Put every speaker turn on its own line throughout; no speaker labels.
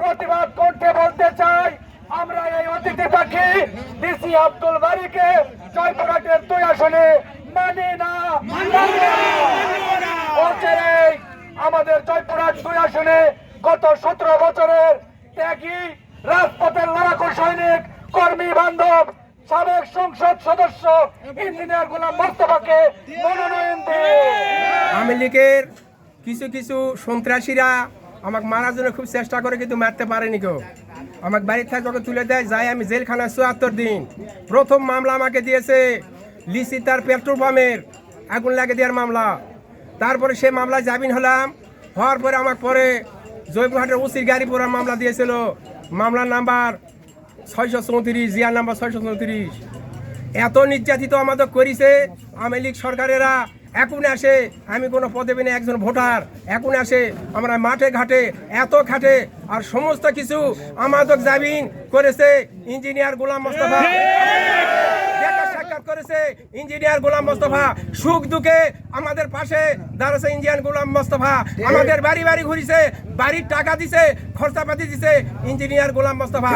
প্রতিবাদ করতে বলতে চাই। আমরা এই অতিথি পাখি, ডিসি আব্দুল বারিকে জয়পুরহাটের দুই আসনে মানে না আমাদের জয়পুরহাট দুই আসনে গত সতেরো বছরের ত্যাগী, রাজপথের লড়াকু সৈনিক, কর্মী বান্ধব, সাবেক সংসদ সদস্য, ইঞ্জিনিয়ার গোলাম মোস্তফাকে মনোনয়ন দিয়ে
আওয়ামী লীগের কিছু কিছু সন্ত্রাসীরা আমাকে মারার জন্য খুব চেষ্টা করে, কিন্তু মারতে পারেনি কেউ। আমাকে বাড়ির থেকে যখন তুলে দেয় যাই আমি জেলখানায় চুয়াত্তর দিন। প্রথম মামলা আমাকে দিয়েছে লিসি তার পেট্রোল পাম্পের আগুন লাগে দেওয়ার মামলা। তারপরে সে মামলায় জামিন হলাম। হওয়ার পরে আমাকে পরে জয়পুরহাটের উচির গাড়ি পড়ার মামলা দিয়েছিল। মামলার নাম্বার ছয়শো চৌত্রিশ, জিয়ার নাম্বার ছয়শো চৌত্রিশ। এত নির্যাতিত আমাদের করিছে আওয়ামী লীগ সরকারেরা। এখন আসে আমি কোনো পদে বিনে একজন ভোটার। এখন আসে আমরা মাঠে ঘাটে এত খাটে আর সমস্ত কিছু আমাদের জামিন করেছে ইঞ্জিনিয়ার গোলাম মোস্তফা। করেছে ইঞ্জিনিয়ার গোলাম মোস্তফা। সুখ দুঃখে আমাদের পাশে দাঁড়াছে ইঞ্জিনিয়ার গোলাম মোস্তফা। আমাদের বাড়ি বাড়ি ঘুরিছে বাড়ির টাকা দিছে খরচাপাতি দিছে ইঞ্জিনিয়ার গোলাম মোস্তফা।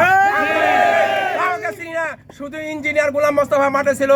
শুধু ইঞ্জিনিয়ার গোলাম মোস্তফা মাঠে ছিল।